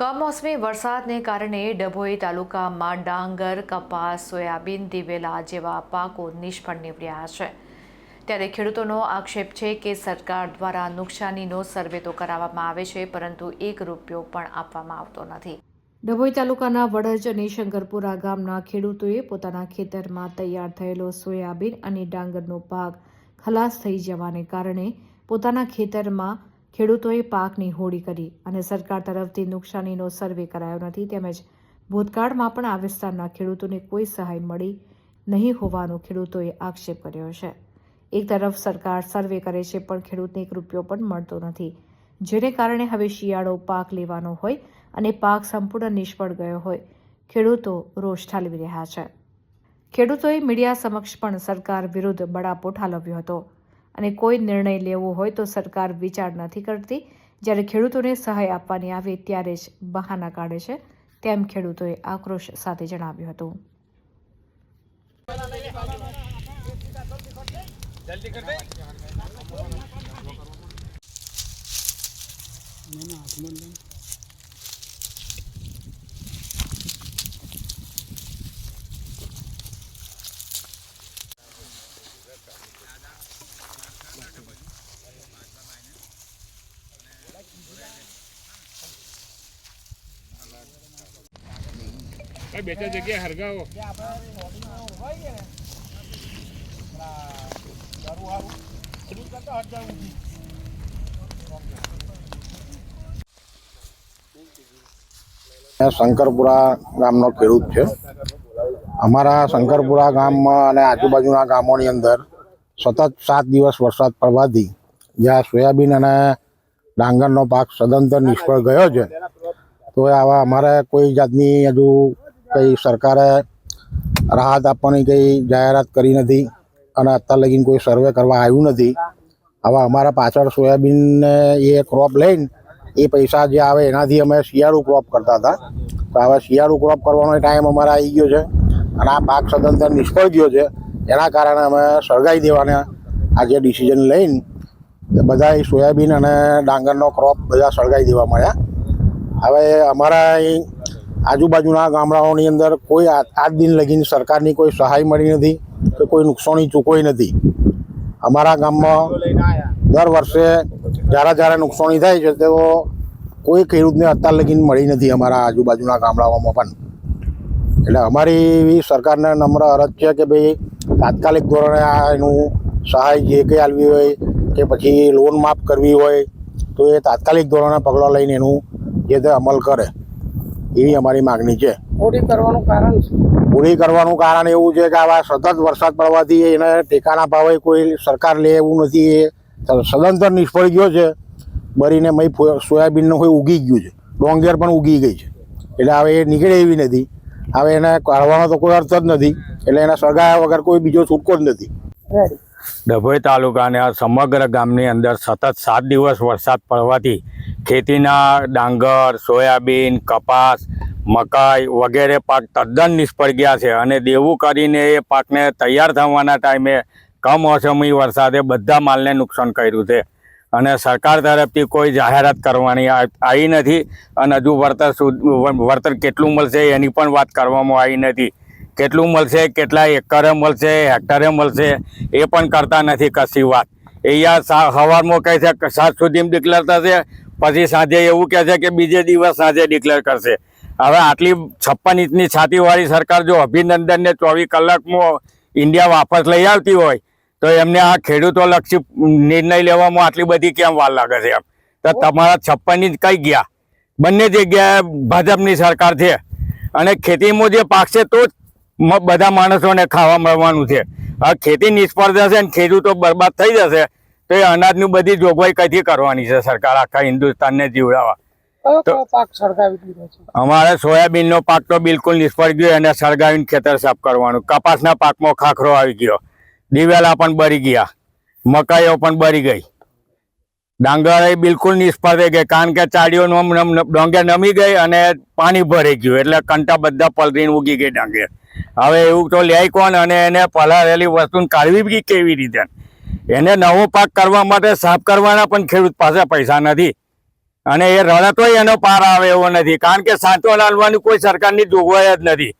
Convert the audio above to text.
કમોસમી વરસાદને કારણે ડભોઈ તાલુકામાં ડાંગર, કપાસ, સોયાબીન, દિવેલા જેવા પાકો નિષ્ફળ નીવડ્યા છે. ત્યારે ખેડૂતોનો આક્ષેપ છે કે સરકાર દ્વારા નુકસાનીનો સર્વે તો કરાવવામાં આવે છે, પરંતુ એક રૂપિયો પણ આપવામાં આવતો નથી. ડભોઈ તાલુકાના વડજ અને શંકરપુરા ગામના ખેડૂતોએ પોતાના ખેતરમાં તૈયાર થયેલો સોયાબીન અને ડાંગરનો પાક ખલાસ થઈ જવાને કારણે પોતાના ખેતરમાં ખેડૂતોએ પાકની હોળી કરી અને સરકાર તરફથી નુકસાનીનો સર્વે કરાયો નથી તેમજ ભૂતકાળમાં પણ આ વિસ્તારના ખેડૂતોને કોઈ સહાય મળી નહીં હોવાનો ખેડૂતોએ આક્ષેપ કર્યો છે. એક તરફ સરકાર સર્વે કરે છે પણ ખેડૂતને એક રૂપિયો પણ મળતો નથી, જેને કારણે હવે શિયાળો પાક લેવાનો હોય અને પાક સંપૂર્ણ નિષ્ફળ ગયો હોય. ખેડૂતો રોષ ઠાલવી રહ્યા છે. ખેડૂતોએ મીડિયા સમક્ષ પણ સરકાર વિરુદ્ધ બળાપો ઠાલવ્યો હતો. અને કોઈ નિર્ણય લેવો હોય તો સરકાર વિચાર નથી કરતી. જ્યારે ખેડૂતોને સહાય આપવાની આવે ત્યારે જ બહાના કાઢે છે, તેમ ખેડૂતોએ આક્રોશ સાથે જણાવ્યું હતું. કઈ બે ચાર જગ્યાએ હરગાવો. શંકરપુરા ગામનો ખેડૂત છે. અમારા શંકરપુરા ગામમાં અને આજુબાજુના ગામોની અંદર સતત સાત દિવસ વરસાદ પડવાથી જ્યાં સોયાબીન અને ડાંગરનો પાક સદંતર નિષ્ફળ ગયો છે. તો આવા અમારે કોઈ જાતની હજુ કંઈ સરકારે રાહત આપવાની કંઈ જાહેરાત કરી નથી અને અત્યાર લગીને કોઈ સર્વે કરવા આવ્યું નથી. હવે અમારા પાછળ સોયાબીનને એ ક્રોપ લઈને એ પૈસા જે આવે એનાથી અમે શિયાળું ક્રોપ કરતા હતા. તો હવે શિયાળું ક્રોપ કરવાનો ટાઈમ અમારે આવી ગયો છે અને આ પાક સદંતર નિષ્ફળ ગયો છે. એના કારણે અમે સળગાવી દેવાના આજે ડિસિઝન લઈને બધા સોયાબીન અને ડાંગરનો ક્રોપ બધા સળગાવી દેવા મળ્યા. હવે અમારા અહીં આજુબાજુના ગામડાઓની અંદર કોઈ આજ દિન લગીને સરકારની કોઈ સહાય મળી નથી કે કોઈ નુકસાની ચૂકવાઈ નથી. અમારા ગામમાં દર વર્ષે જ્યારે જ્યારે નુકસાની થાય છે, તેઓ કોઈ ખેડૂતને અત્યાર લગીને મળી નથી અમારા આજુબાજુના ગામડાઓમાં પણ. એટલે અમારી એવી સરકારને નમ્ર અરજ છે કે ભાઈ, તાત્કાલિક ધોરણે આ એનું સહાય જે કંઈ આપવી હોય કે પછી લોન માફ કરવી હોય, તો એ તાત્કાલિક ધોરણે પગલાં લઈને એનું જે તે અમલ કરે. એવી અમારી માગણી છે. પૂરી કરવાનું કારણ પૂરી કરવાનું કારણ એવું છે કે આવા સતત વરસાદ પડવાથી એને ટેકાના ભાવે કોઈ સરકાર લે એવું નથી એ સદંતર નિષ્ફળ ગયો છે. બરીને મય સોયાબીનનું કોઈ ઉગી ગયું છે. ડોંગેર પણ ઉગી ગઈ છે. એટલે હવે એ નીકળે એવી નથી. હવે એને કાઢવાનો તો કોઈ અર્થ જ નથી. એટલે એને સગા વગર કોઈ બીજો છૂટકો જ નથી. ડભોઈ તાલુકાના સમગ્ર ગામની અંદર સતત સાત દિવસ વરસાદ પડવાથી ખેતીના ડાંગર, સોયાબીન, કપાસ, મકાઈ વગેરે પાક તદ્દન નિષ્ફળ ગયા છે અને દેવું કરીને એ પાકને તૈયાર થવાના ટાઈમે કમોસમી વરસાદે બધા માલને નુકસાન કર્યું છે. અને સરકાર તરફથી કોઈ જાહેરાત કરવાની આવી નથી અને હજુ વળતર વળતર કેટલું મળશે એની પણ વાત કરવામાં આવી નથી. કેટલું મળશે, કેટલા એકરે મળશે, હેક્ટરે મળશે, એ પણ કરતા નથી કશી વાત. અહીંયા સવારમાં કહે છે સાત સુધીમાં ડિક્લેર થશે, પછી સાંજે એવું કહે છે કે બીજે દિવસ સાંજે ડિક્લેર કરશે. હવે આટલી છપ્પન ઇંચની છાતીવાળી સરકાર જો અભિનંદનને ચોવીસ કલાકમાં ઇન્ડિયા વાપસ લઈ આવતી હોય, તો એમને આ ખેડૂતો લક્ષી નિર્ણય લેવામાં આટલી બધી કેમ વાર લાગે છે એમ? તો તમારા છપ્પન ઇંચ કઈ ગયા? બંને જગ્યાએ ભાજપની સરકાર છે. અને ખેતીમાં જે પાકશે તો જ બધા માણસોને ખાવા મળવાનું છે. આ ખેતી નિષ્ફળ જશે ને ખેડૂતો બરબાદ થઈ જશે તો એ અનાજની બધી જોગવાઈ કઈથી કરવાની છે સરકાર આખા હિન્દુસ્તાનને જીવડાવવા? કયો તો- કયો પાક અમારે સોયાબીનનો તો બિલકુલ નિષ્ફળ ગયો એને સળગાવીને ખેતર સાફ કરવાનું. કપાસના પાકમાં ખાખરો આવી ગયો. દિવેલા પણ બળી ગયા. મકાઈઓ પણ બરી ગઈ. ડાંગર એ બિલકુલ નિષ્ફળ થઈ ગઈ કારણ કે ચાડીઓ ડોંગે નમ- નમી ગઈ અને પાણી ભરાઈ ગયું એટલે કંટા બધા પલરીને ઉગી ગઈ ડાંગર હવે એવું તો લે કોણ અને એને પલાળેલી વસ્તુ કાઢવી બી કેવી રીતે? એને નવો પાક કરવા માટે સાફ કરવાના પણ ખેડૂત પાસે પૈસા નથી. અને એ રડતોય એનો પાર આવે એવો નથી. કારણ કે સાચો લાલવાની કોઈ સરકારની જોગવાઈ જ નથી.